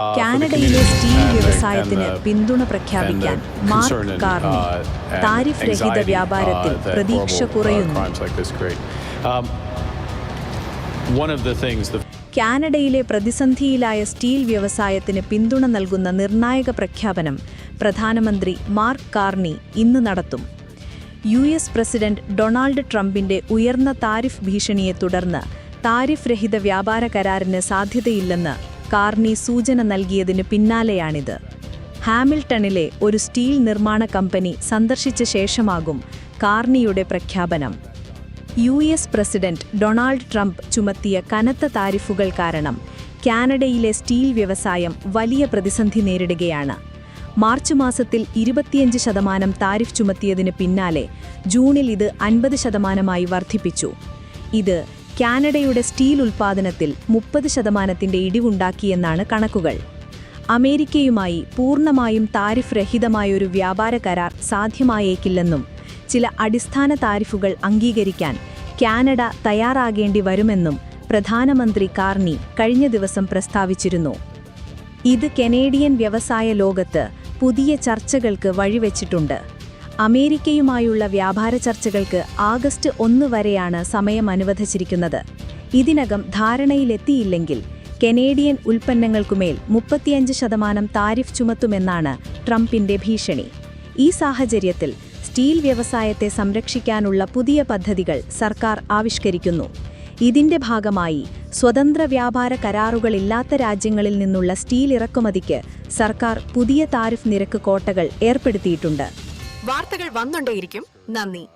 കാനഡയിലെ സ്റ്റീൽ വ്യവസായത്തിന് പിന്തുണ പ്രഖ്യാപിക്കാൻ മാർക്ക് കാർണി താരിഫ് രഹിത വ്യാപാരത്തിൽ പ്രതീക്ഷ കുറയുന്നു. Um, കാനഡയിലെ പ്രതിസന്ധിയിലായ സ്റ്റീൽ വ്യവസായത്തിന് പിന്തുണ നൽകുന്ന നിർണായക പ്രഖ്യാപനം പ്രധാനമന്ത്രി മാർക്ക് കാർണി ഇന്ന് നടത്തും. യു എസ് പ്രസിഡന്റ് ഡൊണാൾഡ് ട്രംപിന്റെ ഉയർന്ന താരിഫ് ഭീഷണിയെ തുടർന്ന് താരിഫ് രഹിത വ്യാപാര കരാറിന് സാധ്യതയില്ലെന്ന് കാർണി സൂചന നൽകിയതിനു പിന്നാലെയാണിത്. ഹാമിൽട്ടണിലെ ഒരു സ്റ്റീൽ നിർമ്മാണ കമ്പനി സന്ദർശിച്ച ശേഷമാകും കാർണിയുടെ പ്രഖ്യാപനം. U S president Donald Trump ചുമത്തിയ കനത്ത താരിഫുകൾ കാരണം കാനഡയിലെ സ്റ്റീൽ വ്യവസായം വലിയ പ്രതിസന്ധി നേരിടുകയാണ്. മാർച്ച് മാസത്തിൽ ഇരുപത്തിയഞ്ച് ശതമാനം താരിഫ് ചുമത്തിയതിന് പിന്നാലെ ജൂണിൽ ഇത് അൻപത് ശതമാനമായി വർദ്ധിപ്പിച്ചു. ഇത് കാനഡയുടെ സ്റ്റീൽ ഉൽപ്പാദനത്തിൽ മുപ്പത് ശതമാനത്തിന്റെ ഇടിവുണ്ടാക്കിയെന്നാണ് കണക്കുകൾ. അമേരിക്കയുമായി പൂർണമായും താരിഫ് രഹിതമായൊരു വ്യാപാര കരാർ സാധ്യമായേക്കില്ലെന്നും ചില അടിസ്ഥാന താരിഫുകൾ അംഗീകരിക്കാൻ കാനഡ തയ്യാറാകേണ്ടി വരുമെന്നും പ്രധാനമന്ത്രി കാർണി കഴിഞ്ഞ ദിവസം പ്രസ്താവിച്ചിരുന്നു. ഇത് കനേഡിയൻ വ്യവസായ ലോകത്ത് പുതിയ ചർച്ചകൾക്ക് വഴിവെച്ചിട്ടുണ്ട്. അമേരിക്കയുമായുള്ള വ്യാപാര ചർച്ചകൾക്ക് ആഗസ്റ്റ് ഒന്ന് വരെയാണ് സമയം അനുവദിച്ചിരിക്കുന്നത്. ഇതിനകം ധാരണയിലെത്തിയില്ലെങ്കിൽ കനേഡിയൻ ഉൽപ്പന്നങ്ങൾക്കുമേൽ മുപ്പത്തിയഞ്ച് ശതമാനം താരിഫ് ചുമത്തുമെന്നാണ് ട്രംപിന്റെ ഭീഷണി. ഈ സാഹചര്യത്തിൽ സ്റ്റീൽ വ്യവസായത്തെ സംരക്ഷിക്കാനുള്ള പുതിയ പദ്ധതികൾ സർക്കാർ ആവിഷ്കരിക്കുന്നു. ഇതിന്റെ ഭാഗമായി സ്വതന്ത്ര വ്യാപാര കരാറുകളില്ലാത്ത രാജ്യങ്ങളിൽ നിന്നുള്ള സ്റ്റീൽ ഇറക്കുമതിക്ക് സർക്കാർ പുതിയ താരിഫ് നിരക്ക് കോട്ടകൾ ഏർപ്പെടുത്തിയിട്ടുണ്ട്. വാർത്തകൾ വന്നുകൊണ്ടേയിരിക്കും. നന്ദി.